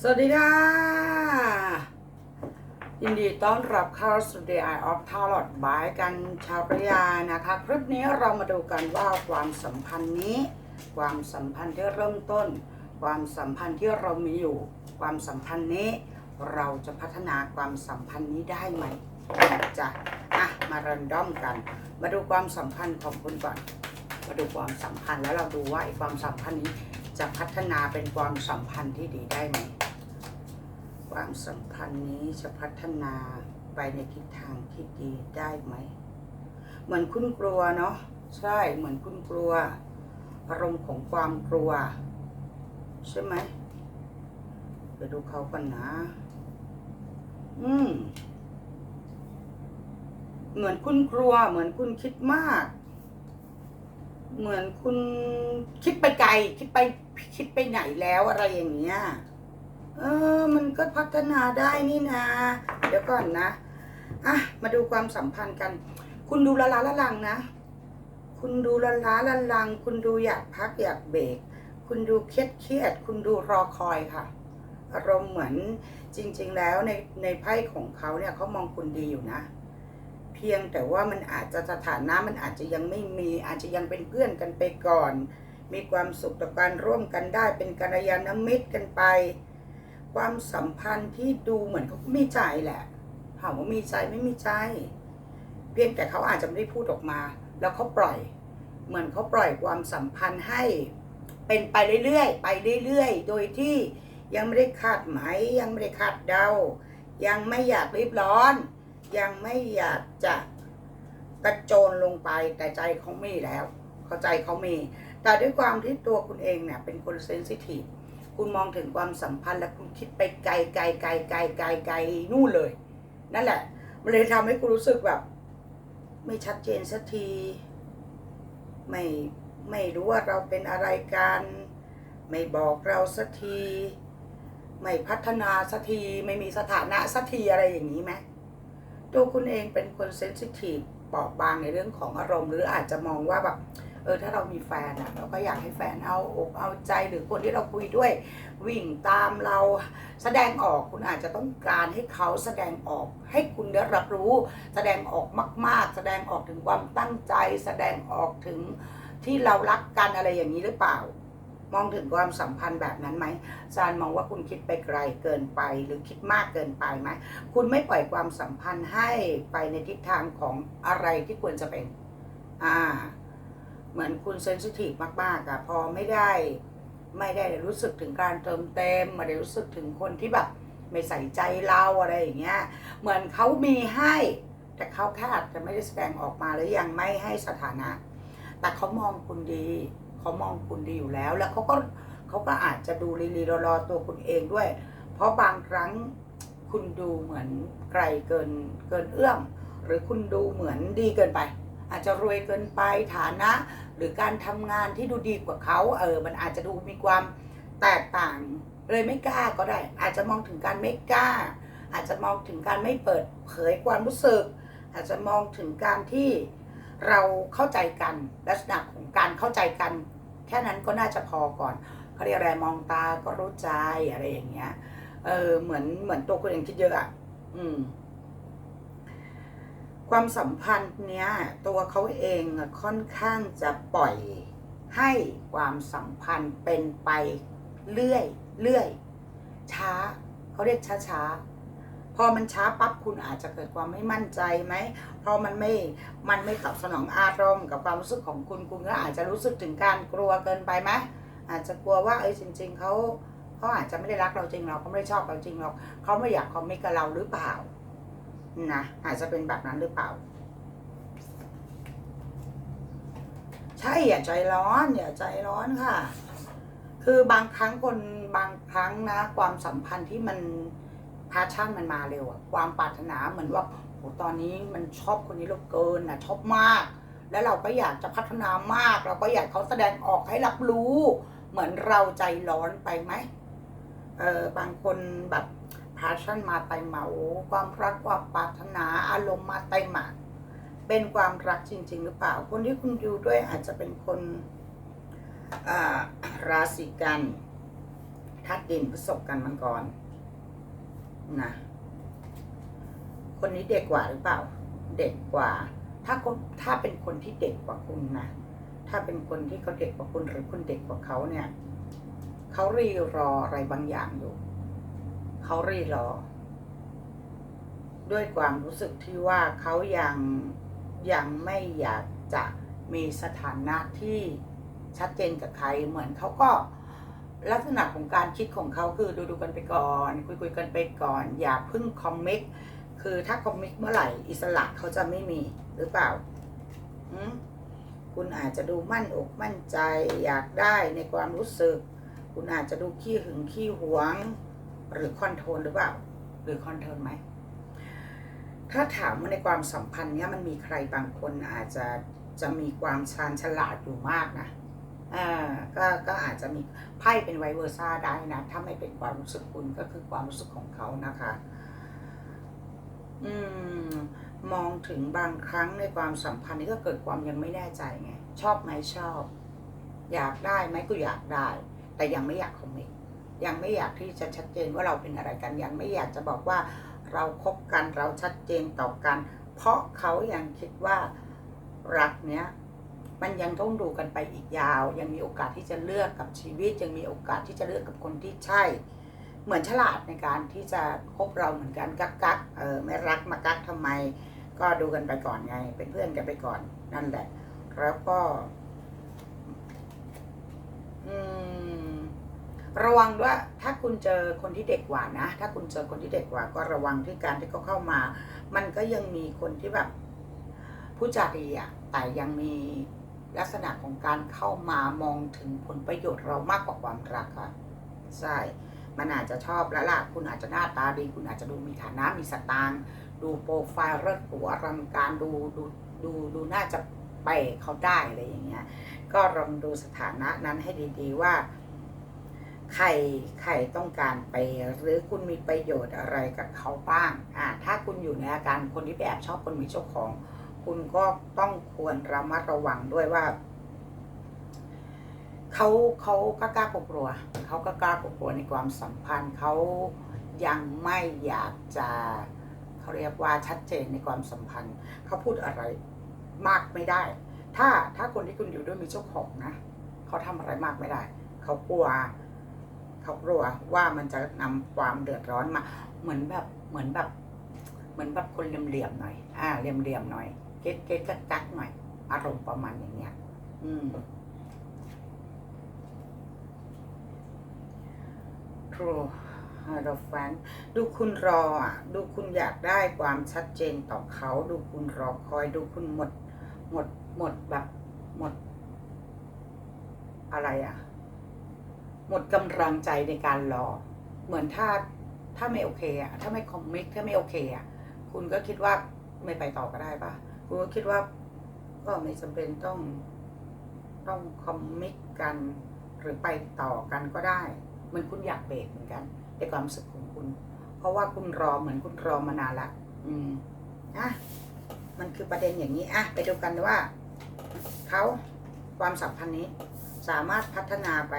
สวัสดีค่ะ ยินดีต้อนรับเข้าสู่ The Eye of Tarot บายกันชาวพระยานะคะ คลิปนี้เรามาดูกันว่าความสัมพันธ์นี้ ความสัมพันธ์ที่เริ่มต้น ความสัมพันธ์ที่เรามีอยู่ ความสัมพันธ์นี้ เราจะพัฒนาความสัมพันธ์นี้ได้ไหมจะอะมาเรนดอมกัน มาดูความสัมพันธ์ของคุณก่อน มาดูความสัมพันธ์แล้วเราดูว่าไอ้ความสัมพันธ์นี้ จะพัฒนาเป็นความสัมพันธ์ที่ดีได้ไหม ความสัมพันธ์นี้จะพัฒนาไปในทิศทางที่ดีได้ไหม เหมือนคุณกลัวเนาะ ใช่ เหมือนคุณกลัว อารมณ์ของความกลัว ใช่ไหมไปดูเขากันนะ อืม เหมือนคุณกลัว เหมือนคุณคิดมาก เหมือนคุณคิดไปไกล คิดไปคิดไปไหนแล้วอะไรอย่างเงี้ย เออ มันก็พัฒนาได้นี่นะ เดี๋ยวก่อนนะ อะ มาดูความสัมพันธ์กัน คุณดูละล้าละลังนะ คุณดูละล้าละลัง คุณดูอยากพักอยากเบรก คุณดูเครียดเครียด คุณดูรอคอยค่ะ อารมณ์เหมือนจริง ๆ แล้วในในไพ่ของเขาเนี่ยเขามองคุณดีอยู่นะ พียงแต่ว่ามันอาจจะสถานะมันอาจจะยังไม่มีอาจจะยังเป็นเพื่อนกันไปก่อน มีความสุขต่อการร่วมกันได้เป็นกัลยาณมิตรกันไป ความสัมพันธ์ที่ดูเหมือนเขาก็มีใจแหละถามว่ามีใจไม่มีใจ เพียงแต่เขาอาจจะไม่ได้พูดออกมา แล้วเขาปล่อย เหมือนเขาปล่อยความสัมพันธ์ให้เป็นไปเรื่อยๆไปเรื่อยๆ โดยที่ยังไม่ได้คาดหมายยังไม่ได้คาดเดา ยังไม่อยากรีบร้อน ยังไม่อยากจะกระโจนลงไปแต่ใจเขามีแล้ว เข้าใจเขามี แต่ด้วยความที่ตัวคุณเองเนี่ยเป็นคนเซนซิทีฟคุณมองถึงความสัมพันธ์และคุณคิดไปไกลไกลไกลไกลไกลไกลนู่นเลย นั่นแหละ มันเลยทำให้คุณรู้สึกแบบ ไม่ชัดเจนสักที ไม่ไม่รู้ว่าเราเป็นอะไรกัน ไม่บอกเราสักที ไม่พัฒนาสักที ไม่มีสถานะสักทีอะไรอย่างนี้ไหม ตัวคุณเองเป็นคนเซนซิทีฟเปราะบางในเรื่องของอารมณ์ หรืออาจจะมองว่าแบบเออถ้าเรามีแฟนอะเราก็อยากให้แฟนเอาอกเอาใจหรือคนที่เราคุยด้วย วิ่งตามเราแสดงออกคุณอาจจะต้องการให้เขาแสดงออกให้คุณได้รับรู้ แสดงออกมาก ๆ แสดงออกถึงความตั้งใจ แสดงออกถึงที่เรารักกันอะไรอย่างนี้หรือเปล่า มองถึงความสัมพันธ์แบบนั้นไหมจานมองว่าคุณคิดไปไกลเกินไป หรือคิดมากเกินไปไหมคุณไม่ปล่อยความสัมพันธ์ให้ไปในทิศทางของอะไรที่ควรจะเป็น อ่า เหมือนคุณเซนซิทีฟมากๆอะพอไม่ได้ไม่ได้รู้สึกถึงการเติมเต็มไม่ได้รู้สึกถึงคนที่แบบไม่ใส่ใจเราอะไรอย่างเงี้ย เหมือนเขามีให้ แต่เขาแค่อาจจะไม่ได้แสดงออกมาและยังไม่ให้สถานะ แต่เขามองคุณดี เขามองคุณดีอยู่แล้ว แล้วเขาก็เขาก็อาจจะดูลีลีรอรอตัวคุณเองด้วย เพราะบางครั้งคุณดูเหมือนไกลเกินเกินเอื้อม หรือคุณดูเหมือนดีเกินไป อาจจะรวยเกินไปฐานะ หรือการทำงานที่ดูดีกว่าเขาเออ มันอาจจะดูมีความแตกต่างเลยไม่กล้าก็ได้ อาจจะมองถึงการไม่กล้า อาจจะมองถึงการไม่เปิดเผยความรู้สึก อาจจะมองถึงการที่ เราเข้าใจกันลักษณะของการเข้าใจกัน แค่นั้นก็น่าจะพอก่อนเขาเรียกอะไรมองตาก็รู้ใจอะไรอย่างเงี้ยเออเหมือนเหมือนตัวคุณเองคิดเยอะอะอืม ความสัมพันธ์เนี้ย ตัวเขาเองค่อนข้างจะปล่อยให้ความสัมพันธ์เป็นไปเรื่อยเรื่อยช้าเขาเรียกช้าช้า พอมันช้าปั๊บคุณอาจจะเกิดความไม่มั่นใจไหม เพราะมันไม่ มันไม่ตอบสนองอารมณ์กับความรู้สึกของคุณ คุณก็อาจจะรู้สึกถึงการกลัวเกินไปไหมอาจจะกลัวว่าเอ้ยจริง ๆเขาเขาอาจจะไม่ได้รักเราจริงเราเขาไม่ได้ชอบเราจริงหรอกเขาไม่อยากคอมมิตกับเราหรือเปล่านะอาจจะเป็นแบบนั้นหรือเปล่า ใช่อย่าใจร้อนอย่าใจร้อนค่ะ คือบางครั้งคนบางครั้งนะ ความสัมพันธ์ที่มัน พาชั่นมันมาเร็วอะความปรารถนาเหมือนว่าโหตอนนี้มันชอบคนนี้เหลือเกินนะชอบมาก แล้วเราก็อยากจะพัฒนามาก เราก็อยากเขาแสดงออกให้รับรู้ เหมือนเราใจร้อนไปไหมเออบางคนแบบพาชั่นมาเต็มมาโอ้ความรักความปรารถนาอารมณ์มาเต็มมาเป็นความรักจริง ๆ หรือเปล่า คนที่คุณอยู่ด้วยอาจจะเป็นคนราศีกันทธาตุดินพฤษภกันมังกร นะ คนนี้เด็กกว่าหรือเปล่า เด็กกว่า ถ้าคนถ้าเป็นคนที่เด็กกว่าคุณนะ ถ้าเป็นคนที่เขาเด็กกว่าคุณหรือคุณเด็กกว่าเขาเนี่ย เขารีรออะไรบางอย่างอยู่ เขารีรอ ด้วยความรู้สึกที่ว่าเขายังยังไม่อยากจะมีสถานะที่ชัดเจนกับใคร เหมือนเขาก็ ลักษณะของการคิดของเขาคือดูดูกันไปก่อน คุยคุยกันไปก่อน อย่าพึ่งคอมมิตคือถ้าคอมมิตเมื่อไหร่อิสระเขาจะไม่มีหรือเปล่าคุณอาจจะดูมั่นอกมั่นใจ อยากได้ในความรู้สึก คุณอาจจะดูขี้หึงขี้หวง หรือคอนโทรลหรือเปล่า หรือคอนโทรลไหมถ้าถามว่าในความสัมพันธ์เนี้ยมันมีใครบางคนอาจจะจะมีความชาญฉลาดอยู่มากนะ อ่าก็ก็อาจจะมีไพ่เป็นไวเวอร์ซ่าได้นะถ้าไม่เป็นความรู้สึกคุณก็คือความรู้สึกของเขานะคะ อืม มองถึงบางครั้งในความสัมพันธ์นี้ก็เกิดความยังไม่แน่ใจไงชอบไหมชอบ อยากได้ไหมก็อยากได้ แต่ยังไม่อยากคอมมิตยังไม่อยากที่จะชัดเจนว่าเราเป็นอะไรกันยังไม่อยากจะบอกว่าเราคบกันเราชัดเจนต่อกัน เพราะเขายังคิดว่ารักเนี้ย มันยังต้องดูกันไปอีกยาว ยังมีโอกาสที่จะเลือกกับชีวิต ยังมีโอกาสที่จะเลือกกับคนที่ใช่ เหมือนฉลาดในการที่จะคบเราเหมือนกันกักกักเออไม่รักมากักทำไม ก็ดูกันไปก่อนไง เป็นเพื่อนกันไปก่อนนั่นแหละ แล้วก็อืมระวังด้วยถ้าคุณเจอคนที่เด็กกว่านะ ถ้าคุณเจอคนที่เด็กกว่า ก็ระวังที่การที่เขาเข้ามา มันก็ยังมีคนที่แบบผู้จาดีอะแต่ยังมี ลักษณะของการเข้ามามองถึงผลประโยชน์เรามากกว่าความรักอะใช่มันอาจจะชอบแล้วล่ะคุณอาจจะหน้าตาดี คุณอาจจะดูมีฐานะมีสตางค์ดูโปรไฟล์เลิศหรูอลังการดูดูดูดูน่าจะไปเขาได้อะไรอย่างเงี้ยก็ลองดูสถานะนั้นให้ดีๆว่าใครใครต้องการไปหรือคุณมีประโยชน์อะไรกับเขาบ้างอ่าถ้าคุณอยู่ในอาการคนที่แอบชอบคนมีเจ้าของ คุณก็ต้องควรระมัดระวังด้วยว่าเขาเขากล้ากล้ากลัวเขาก็กล้ากลัวในความสัมพันธ์เขายังไม่อยากจะเขาเรียกว่าชัดเจนในความสัมพันธ์เขาพูดอะไรมากไม่ได้ ถ้าถ้าคนที่คุณอยู่ด้วยมีเจ้าของนะเขาทำอะไรมากไม่ได้เขากลัวเขากลัวว่ามันจะนำความเดือดร้อนมา เหมือนแบบเหมือนแบบ เหมือนแบบคนเหลี่ยมๆหน่อย อ่าเหลี่ยมๆหน่อย เก๊กเก๊กกักกักหน่อย อารมณ์ประมาณอย่างเงี้ย อืม True เราแฟนดูคุณรออะ ดูคุณอยากได้ความชัดเจนต่อเขา ดูคุณรอคอย ดูคุณหมด หมด หมดแบบ หมด อะไรอะ หมดกำลังใจในการรอ เหมือนถ้า ถ้าไม่โอเคอะ ถ้าไม่คอมมิตถ้าไม่โอเคอะ คุณก็คิดว่าไม่ไปต่อก็ได้ปะคุ ณก็คิดว่าก็ไม่จำเป็นต้องต้องคอมมิตกัน หรือไปต่อกันก็ได้มือนคุณอยากเบรกเหมือนกันในความรู้สึกของคุณ เพราะว่าคุณรอเหมือนคุณรอมานานละอืมนะมันคือประเด็นอย่างนี้อะไปดูกันว่าเขาความสัมพันธ์นี้ สามารถพัฒนาไป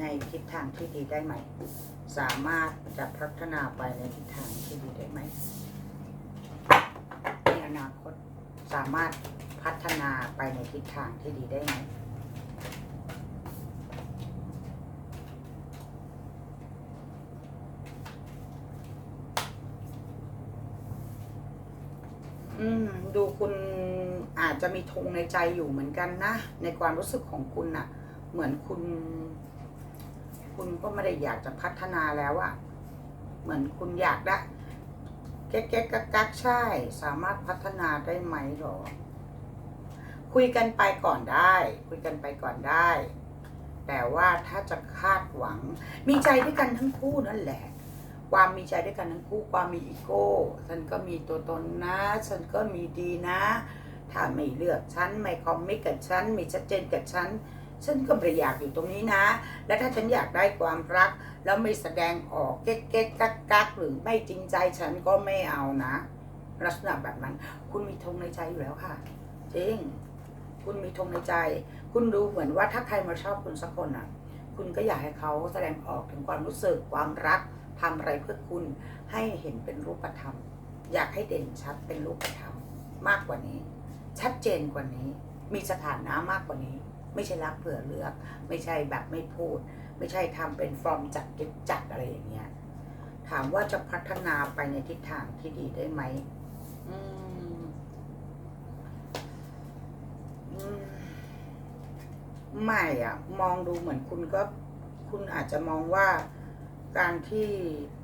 ในทิศทางที่ดีได้ไหม สามารถจะพัฒนาไปในทิศทางที่ดีได้ไหมในอนาคต สามารถพัฒนาไปในทิศทางที่ดีได้ไหมอืมดูคุณอาจจะมีธงในใจอยู่เหมือนกันนะ ในความรู้สึกของคุณน่ะเหมือนคุณ คุณก็ไม่ได้อยากจะพัฒนาแล้วอะเหมือนคุณอยากได้ แก๊กแก๊กกักใช่ สามารถพัฒนาได้ไหมหรอ คุยกันไปก่อนได้ คุยกันไปก่อนได้ แต่ว่าถ้าจะคาดหวัง มีใจด้วยกันทั้งคู่นั่นแหละ ความมีใจด้วยกันทั้งคู่ ความมีอีโก้ ฉันก็มีตัวตนนะ ฉันก็มีดีนะ ถ้าไม่เลือกฉัน ไม่คอมมิตกับฉัน ไม่ชัดเจนกับฉัน ฉันก็ไม่อยากอยู่ตรงนี้นะ และถ้าฉันอยากได้ความรัก แล้วไม่แสดงออกเก๊กเก๊กกักกักหรือไม่จริงใจฉันก็ไม่เอานะ ลักษณะแบบนั้น คุณมีธงในใจอยู่แล้วค่ะ จริง คุณมีธงในใจ คุณดูเหมือนว่าถ้าใครมาชอบคุณสักคนอะ คุณก็อยากให้เขาแสดงออกถึงความรู้สึกความรักทำอะไรเพื่อคุณให้เห็นเป็นรูปธรรม อยากให้เด่นชัดเป็นรูปธรรมมากกว่านี้ ชัดเจนกว่านี้ มีสถานะมากกว่านี้ ไม่ใช่รักเผื่อเลือก ไม่ใช่แบบไม่พูด ไม่ใช่ทำเป็นฟอร์มจัดเก็บจัดอะไรอย่างเงี้ย ถามว่าจะพัฒนาไปในทิศทางที่ดีได้ไหมอืมอืมไม่อะ มองดูเหมือนคุณก็ คุณอาจจะมองว่าการที่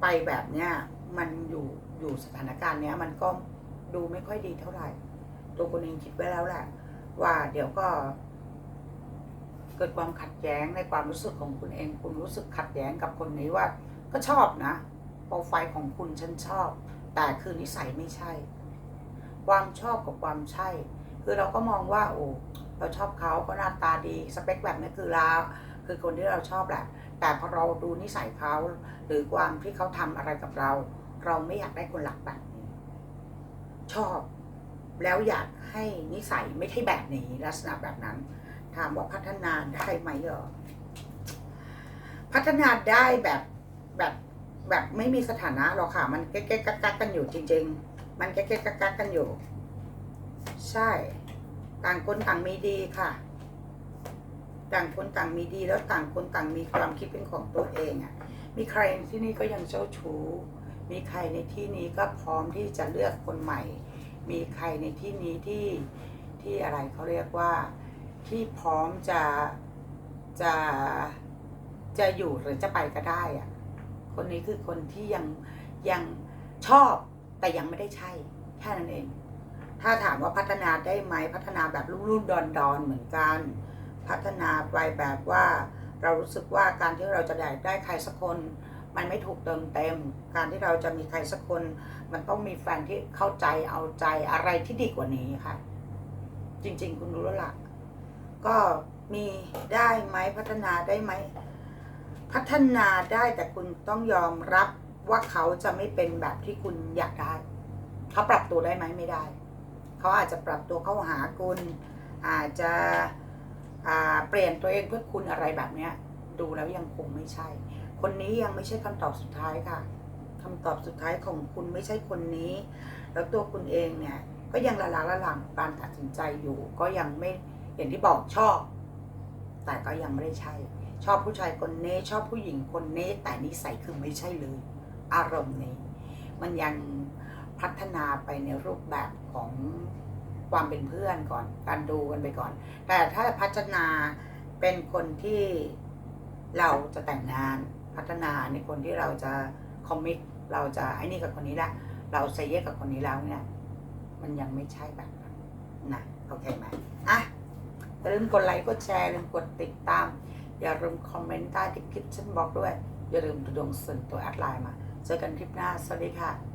ไปแบบเนี้ยมันอยู่อยู่สถานการณ์เนี้ย มันก็ดูไม่ค่อยดีเท่าไหร่ ตัวคุณเองคิดไว้แล้วแหละว่าเดี๋ยวก็ เกิดความขัดแย้งในความรู้สึกของคุณเอง คุณรู้สึกขัดแย้งกับคนนี้ว่า ก็ชอบนะโปรไฟล์ของคุณฉันชอบ แต่คือนิสัยไม่ใช่ ความชอบกับความใช่ คือเราก็มองว่าโอ้เราชอบเขาเขาหน้าตาดีสเปคแบบนี้คือเราคือคนที่เราชอบแหละ แต่พอเราดูนิสัยเขาหรือความที่เขาทำอะไรกับเรา เราไม่อยากได้คนหลักแบบนี้ชอบ แล้วอยากให้นิสัยไม่ใช่แบบนี้ลักษณะแบบนั้น ถามว่าพัฒนาได้ไหมเหรอ พัฒนาได้แบบแบบแบบไม่มีสถานะหรอกค่ะ มันแก๊กๆกักกันอยู่จริง ๆ มันแก๊กๆกักกันอยู่ ใช่ ต่างคนต่างมีดีค่ะ ต่างคนต่างมีดีแล้วต่างคนต่างมีความคิดเป็นของตัวเองอะ่ะ มีใครที่นี่ก็ยังเจ้าชู้ มีใครในที่นี้ก็พร้อมที่จะเลือกคนใหม่ มีใครในที่นี้ที่ที่อะไรเขาเรียกว่า ที่พร้อมจะจะจะอยู่หรือจะไปก็ได้อะคนนี้คือคนที่ยังยังชอบแต่ยังไม่ได้ใช่แค่นั้นเอง ถ้าถามว่าพัฒนาได้ไหมพัฒนาแบบรุ่นๆดอนๆเหมือนกัน พัฒนาไปแบบว่าเรารู้สึกว่าการที่เราจะได้ได้ใครสักคน มันไม่ถูกเติมเต็ม การที่เราจะมีใครสักคน มันต้องมีแฟนที่เข้าใจเอาใจอะไรที่ดีกว่านี้ค่ะ จริง ๆ คุณรู้แล้วล่ะ ก็มีได้ไหมพัฒนาได้ไหม พัฒนาได้แต่คุณต้องยอมรับว่าเขาจะไม่เป็นแบบที่คุณอยากได้ เขาปรับตัวได้ไหมไม่ได้ เขาอาจจะปรับตัวเข้าหาคุณ อาจจะเปลี่ยนตัวเองเพื่อคุณอะไรแบบเนี้ย ดูแล้วยังคงไม่ใช่ คนนี้ยังไม่ใช่คำตอบสุดท้ายค่ะคำตอบสุดท้ายของคุณไม่ใช่คนนี้ แล้วตัวคุณเองเนี่ย ก็ยังละลาละหลังการตัดสินใจอยู่ ก็ยังไม่ อย่างที่บอกชอบ แต่ก็ยังไม่ได้ใช่ ชอบผู้ชายคนนี้ชอบผู้หญิงคนนี้ แต่นิสัยคือไม่ใช่เลย อารมณ์นี้ มันยังพัฒนาไปในรูปแบบของความเป็นเพื่อนก่อน การดูกันไปก่อน แต่ถ้าพัฒนาเป็นคนที่เราจะแต่งงานพัฒนาในคนที่เราจะคอมมิตเราจะไอ้นี่กับคนนี้ละเราเซเยสกับคนนี้แล้วเนี่ย มันยังไม่ใช่แบบนั้นนะโอเคไหมอะ อย่าลืมกดไลค์กดแชร์อย่าลืมกดติดตาม อย่าลืมคอมเมนต์ใต้คลิปฉันบอกด้วย อย่าลืมดวงส่วนตัวแอดไลน์มา เจอกันคลิปหน้า สวัสดีค่ะ